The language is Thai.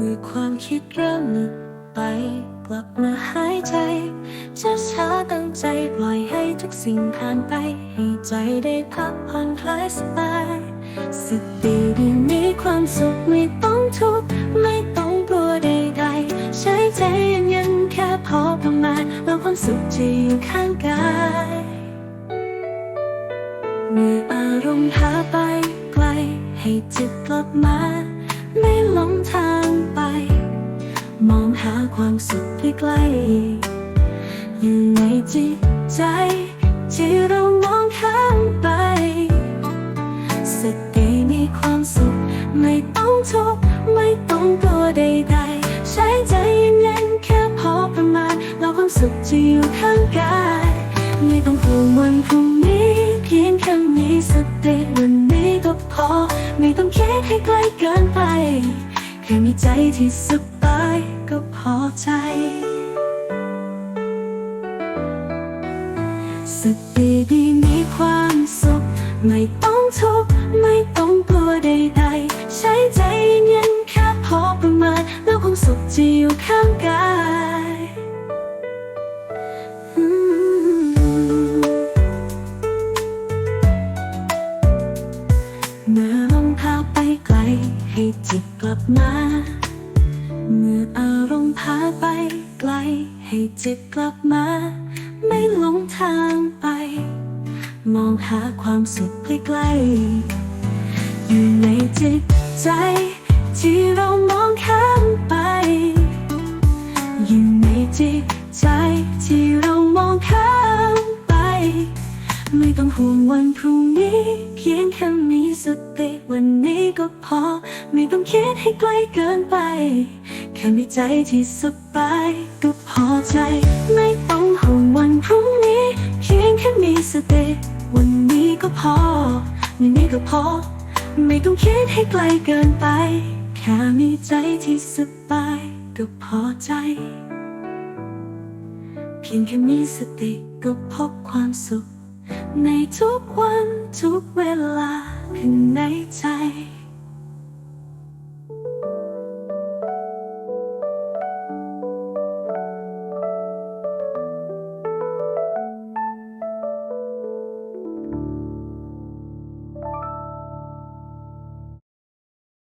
เมื่อความคิดเริ่มหลุดไปกลับมาหายใจช้าช้าตั้งใจปล่อยให้ทุกสิ่งผ่านไป ให้ใจได้พักผ่อนคลายสบายสติดีมีความสุขไม่ต้องทุกข์ไม่ต้องกลัวใดๆ ใช้ใจเย็นๆแค่พอประมาณแล้วความสุขจะอยู่ข้างกายเมื่ออารมณ์พาไปไกล ให้จิตกลับมา ไม่หลงทาง ไป มองหาความสุขใกล้ๆอยู่ในจิตใจที่เรามองข้ามไปสติมีความสุข ไม่ต้องทุกข์ไม่ต้องกลัวใดๆ ใช้ใจเย็นๆแค่พอประมาณแล้วความสุขจะอยู่ข้างกาย ไม่ต้องห่วงวันพรุ่งนี้เพียงแค่มีสติวันนี้ก็พอ ไม่ต้องคิดให้ไกลเกินไป ค่มีใจที่สบายก็พอใจสติดีมีความสุข ไม่ต้องทุกข์ไม่ต้องกลัวใดๆ ใช้ใจเย็นแค่พอประมาณ แล้วความสุขจะอยู่ข้างกายเมื่อ ให้จิตกลับมา เมื่ออารมณ์พาไปไกล ให้จิตกลับมา ไม่หลงทางไป มองหาความสุขใกล้ๆอยู่ในจิตใจ ที่เรามองข้ามไป อยู่ในจิตใจที่เรามองข้ามไป ไม่ต้องห่วงวันพรุ่งนี้ เพียงแค่มีสติวันนี้ก็พอ ไม่ต้องคิดให้ไกลเกินไป แค่มีใจที่สบายก็พอใจ ไม่ต้องห่วงวันพรุ่งนี้ เพียงแค่มีสติ วันนี้ก็พอวันนี้ก็พอ ไม่ต้องคิดให้ไกลเกินไป แค่มีใจที่สบายก็พอใจ เพียงแค่มีสติก็พบความสุข ในทุกวันทุกเวลาข้างในใจ